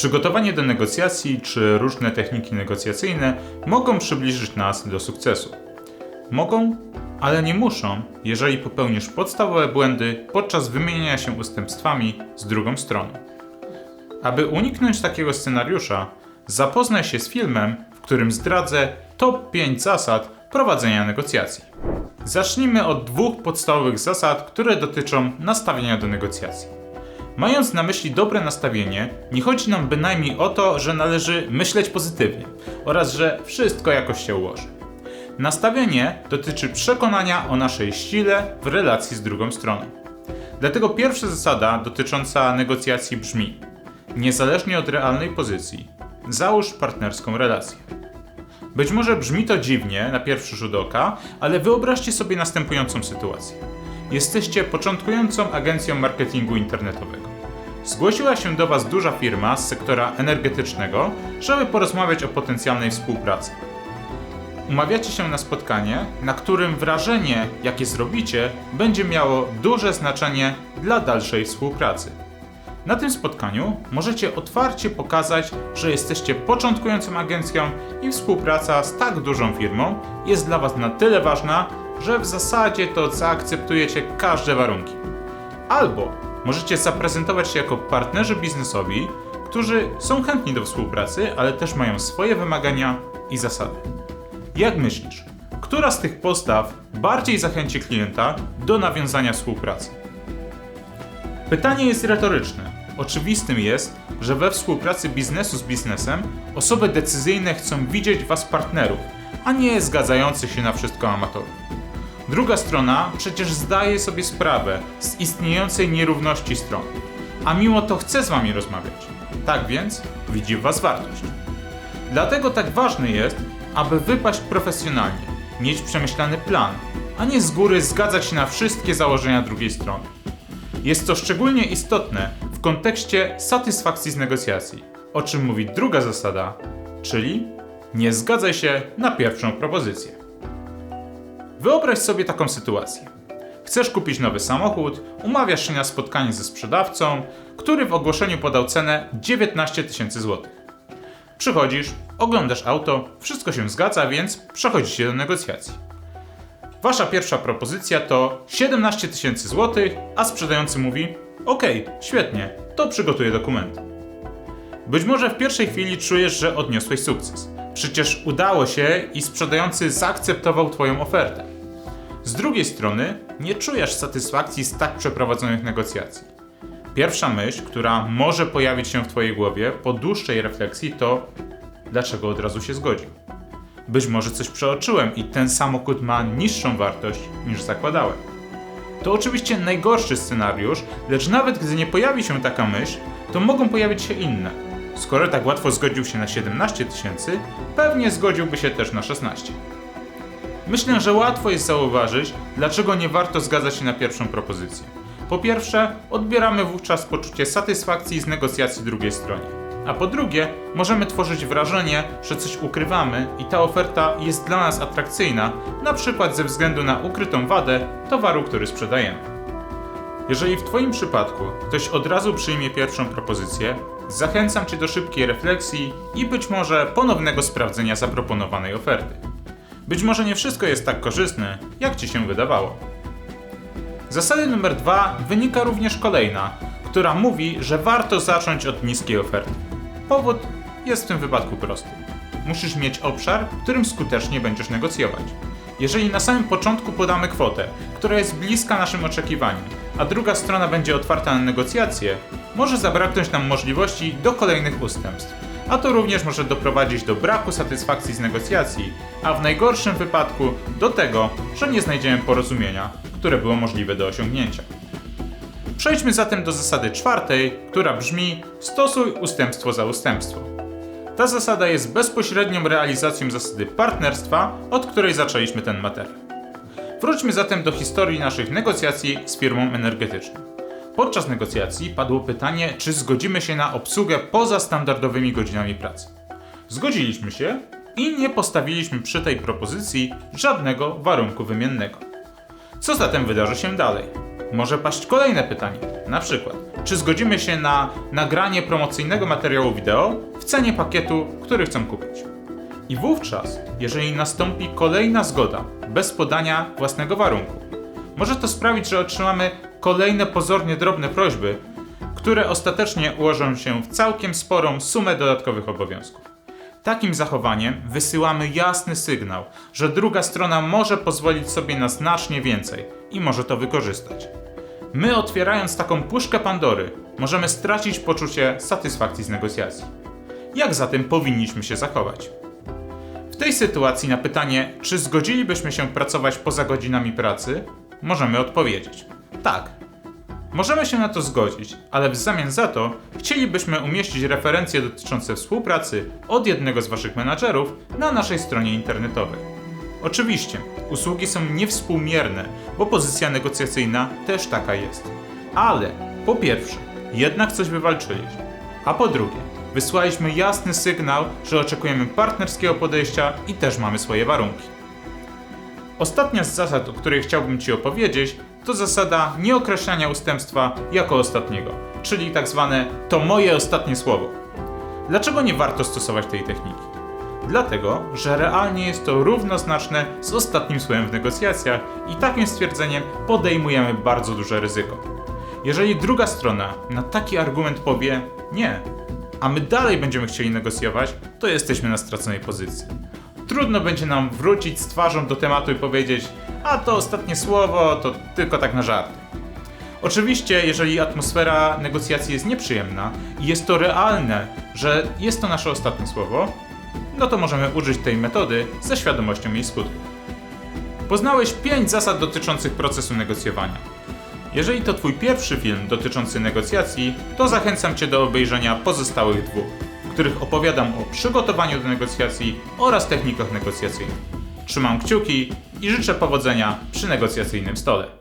Przygotowanie do negocjacji czy różne techniki negocjacyjne mogą przybliżyć nas do sukcesu. Mogą, ale nie muszą, jeżeli popełnisz podstawowe błędy podczas wymieniania się ustępstwami z drugą stroną. Aby uniknąć takiego scenariusza, zapoznaj się z filmem, w którym zdradzę top 5 zasad prowadzenia negocjacji. Zacznijmy od dwóch podstawowych zasad, które dotyczą nastawienia do negocjacji. Mając na myśli dobre nastawienie, nie chodzi nam bynajmniej o to, że należy myśleć pozytywnie oraz że wszystko jakoś się ułoży. Nastawienie dotyczy przekonania o naszej sile w relacji z drugą stroną. Dlatego pierwsza zasada dotycząca negocjacji brzmi: niezależnie od realnej pozycji, załóż partnerską relację. Być może brzmi to dziwnie na pierwszy rzut oka, ale wyobraźcie sobie następującą sytuację. Jesteście początkującą agencją marketingu internetowego. Zgłosiła się do Was duża firma z sektora energetycznego, żeby porozmawiać o potencjalnej współpracy. Umawiacie się na spotkanie, na którym wrażenie, jakie zrobicie, będzie miało duże znaczenie dla dalszej współpracy. Na tym spotkaniu możecie otwarcie pokazać, że jesteście początkującą agencją i współpraca z tak dużą firmą jest dla Was na tyle ważna, że w zasadzie to zaakceptujecie każde warunki. Albo możecie zaprezentować się jako partnerzy biznesowi, którzy są chętni do współpracy, ale też mają swoje wymagania i zasady. Jak myślisz, która z tych postaw bardziej zachęci klienta do nawiązania współpracy? Pytanie jest retoryczne. Oczywistym jest, że we współpracy biznesu z biznesem osoby decyzyjne chcą widzieć Was partnerów, a nie zgadzających się na wszystko amatorów. Druga strona przecież zdaje sobie sprawę z istniejącej nierówności stron, a mimo to chce z Wami rozmawiać. Tak więc widzi w Was wartość. Dlatego tak ważne jest, aby wypaść profesjonalnie, mieć przemyślany plan, a nie z góry zgadzać się na wszystkie założenia drugiej strony. Jest to szczególnie istotne w kontekście satysfakcji z negocjacji, o czym mówi druga zasada, czyli nie zgadzaj się na pierwszą propozycję. Wyobraź sobie taką sytuację. Chcesz kupić nowy samochód, umawiasz się na spotkanie ze sprzedawcą, który w ogłoszeniu podał cenę 19 tysięcy złotych. Przychodzisz, oglądasz auto, wszystko się zgadza, więc przechodzicie do negocjacji. Wasza pierwsza propozycja to 17 tysięcy złotych, a sprzedający mówi: OK, świetnie, to przygotuję dokumenty. Być może w pierwszej chwili czujesz, że odniosłeś sukces. Przecież udało się i sprzedający zaakceptował Twoją ofertę. Z drugiej strony, nie czujesz satysfakcji z tak przeprowadzonych negocjacji. Pierwsza myśl, która może pojawić się w Twojej głowie po dłuższej refleksji, to dlaczego od razu się zgodził. Być może coś przeoczyłem i ten samochód ma niższą wartość niż zakładałem. To oczywiście najgorszy scenariusz, lecz nawet gdy nie pojawi się taka myśl, to mogą pojawić się inne. Skoro tak łatwo zgodził się na 17 tysięcy, pewnie zgodziłby się też na 16. Myślę, że łatwo jest zauważyć, dlaczego nie warto zgadzać się na pierwszą propozycję. Po pierwsze, odbieramy wówczas poczucie satysfakcji z negocjacji drugiej stronie. A po drugie, możemy tworzyć wrażenie, że coś ukrywamy i ta oferta jest dla nas atrakcyjna, na przykład ze względu na ukrytą wadę towaru, który sprzedajemy. Jeżeli w Twoim przypadku ktoś od razu przyjmie pierwszą propozycję, zachęcam Cię do szybkiej refleksji i być może ponownego sprawdzenia zaproponowanej oferty. Być może nie wszystko jest tak korzystne, jak Ci się wydawało. Zasady numer dwa wynika również kolejna, która mówi, że warto zacząć od niskiej oferty. Powód jest w tym wypadku prosty. Musisz mieć obszar, w którym skutecznie będziesz negocjować. Jeżeli na samym początku podamy kwotę, która jest bliska naszym oczekiwaniom, a druga strona będzie otwarta na negocjacje, może zabraknąć nam możliwości do kolejnych ustępstw. A to również może doprowadzić do braku satysfakcji z negocjacji, a w najgorszym wypadku do tego, że nie znajdziemy porozumienia, które było możliwe do osiągnięcia. Przejdźmy zatem do zasady czwartej, która brzmi: stosuj ustępstwo za ustępstwo. Ta zasada jest bezpośrednią realizacją zasady partnerstwa, od której zaczęliśmy ten materiał. Wróćmy zatem do historii naszych negocjacji z firmą energetyczną. Podczas negocjacji padło pytanie, czy zgodzimy się na obsługę poza standardowymi godzinami pracy. Zgodziliśmy się i nie postawiliśmy przy tej propozycji żadnego warunku wymiennego. Co zatem wydarzy się dalej? Może paść kolejne pytanie, na przykład, czy zgodzimy się na nagranie promocyjnego materiału wideo w cenie pakietu, który chcą kupić. I wówczas, jeżeli nastąpi kolejna zgoda bez podania własnego warunku, może to sprawić, że otrzymamy kolejne pozornie drobne prośby, które ostatecznie ułożą się w całkiem sporą sumę dodatkowych obowiązków. Takim zachowaniem wysyłamy jasny sygnał, że druga strona może pozwolić sobie na znacznie więcej i może to wykorzystać. My, otwierając taką puszkę Pandory, możemy stracić poczucie satysfakcji z negocjacji. Jak zatem powinniśmy się zachować? W tej sytuacji na pytanie, czy zgodzilibyśmy się pracować poza godzinami pracy, możemy odpowiedzieć: tak. Możemy się na to zgodzić, ale w zamian za to chcielibyśmy umieścić referencje dotyczące współpracy od jednego z Waszych menadżerów na naszej stronie internetowej. Oczywiście, usługi są niewspółmierne, bo pozycja negocjacyjna też taka jest. Ale po pierwsze, jednak coś wywalczyliśmy, a po drugie, wysłaliśmy jasny sygnał, że oczekujemy partnerskiego podejścia i też mamy swoje warunki. Ostatnia z zasad, o której chciałbym Ci opowiedzieć, to zasada nieokreślania ustępstwa jako ostatniego, czyli tak zwane to moje ostatnie słowo. Dlaczego nie warto stosować tej techniki? Dlatego, że realnie jest to równoznaczne z ostatnim słowem w negocjacjach i takim stwierdzeniem podejmujemy bardzo duże ryzyko. Jeżeli druga strona na taki argument powie nie, a my dalej będziemy chcieli negocjować, to jesteśmy na straconej pozycji. Trudno będzie nam wrócić z twarzą do tematu i powiedzieć, a to ostatnie słowo, to tylko tak na żart. Oczywiście, jeżeli atmosfera negocjacji jest nieprzyjemna i jest to realne, że jest to nasze ostatnie słowo, no to możemy użyć tej metody ze świadomością jej skutków. Poznałeś 5 zasad dotyczących procesu negocjowania. Jeżeli to Twój pierwszy film dotyczący negocjacji, to zachęcam Cię do obejrzenia pozostałych dwóch, których opowiadam o przygotowaniu do negocjacji oraz technikach negocjacyjnych. Trzymam kciuki i życzę powodzenia przy negocjacyjnym stole.